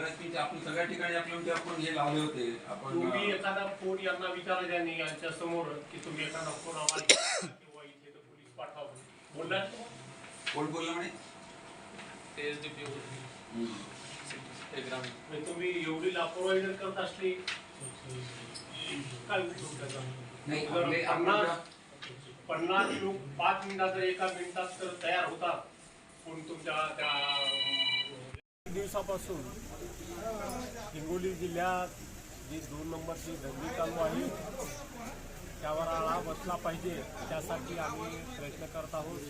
आपण सगळ्या ठिकाणी आपल्या ते आपण हे लावले होते. आपण तुम्ही एखादा फोन यांना विचारला त्यांनी यांच्या समोर की तुम्ही एखादा फोन आम्हाला किंवा इथे पोलीस पाठवा बोलला कोण बोलला म्हणे? म्हणजे तुम्ही एवढी लापरवाही जर करत असली काय? नाही पन्नास पन्नास लोक पाच मिनिटात जर एका मिनिटात तर तयार होतात. पण तुमच्या त्या दिवसापासून हिंगोली जिल्ह्यात जी दोन नंबरची धंदी चालू आहे त्यावर आळा बसला पाहिजे. त्यासाठी आम्ही प्रयत्न करत आहोत.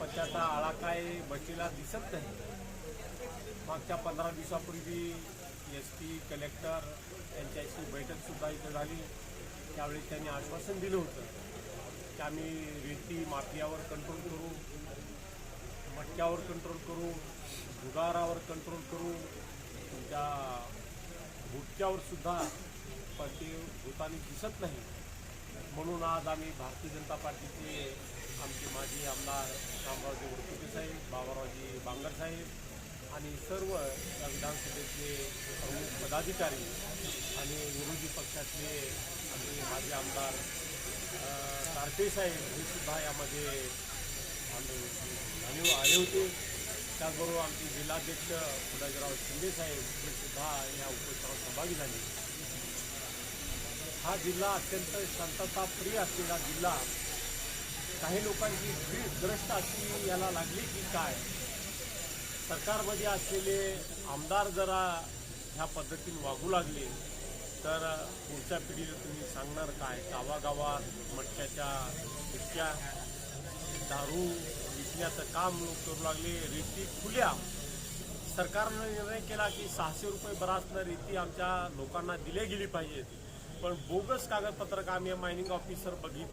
पण त्याचा आळा काय बसलेला दिसत नाही. मागच्या पंधरा दिवसापूर्वी एस पी कलेक्टर यांच्याशी बैठकसुद्धा इथं झाली. त्यावेळी त्यांनी आश्वासन दिलं होतं की आम्ही रेती माफियावर कंट्रोल करू. मटक्यावर कंट्रोल करू जुगारावर कंट्रोल करू तुमच्या भुटक्यावर सुद्धा पण ते भूतानी दिसत नाही. म्हणून आज आम्ही भारतीय जनता पार्टीचे आमचे माजी आमदार रामरावजी वरपुते साहेब बाबारावजी बांगर साहेब आणि सर्व या विधानसभेचे प्रमुख पदाधिकारी आणि विरोधी पक्षातले आमचे माजी आमदार अ, साहेब हे सुद्धा यामध्ये आणि आले आले होते त्याचबरोबर आमचे जिल्हाध्यक्ष फुलाजीराव शिंदेसाहेब हे सुद्धा या उपक्रमात सहभागी झाले हा जिल्हा अत्यंत शांतताप्रिय असलेला जिल्हा काही लोकांची भीड अशी याला लागली की काय? सरकारमध्ये असलेले आमदार जरा ह्या पद्धतीने वागू लागले तर पुढच्या पिढीला तुम्ही सांगणार काय? गावागावात मटक्याच्या इतक्या दारू विकण्याचं काम लोक करू लागले रेती खुल्या. सरकारनं निर्णय केला की सहाशे रुपये बरासनं रेती आमच्या लोकांना दिले गेली पाहिजेत पण बोगस कागदपत्रक आम्ही मायनिंग ऑफिसर बघितलं.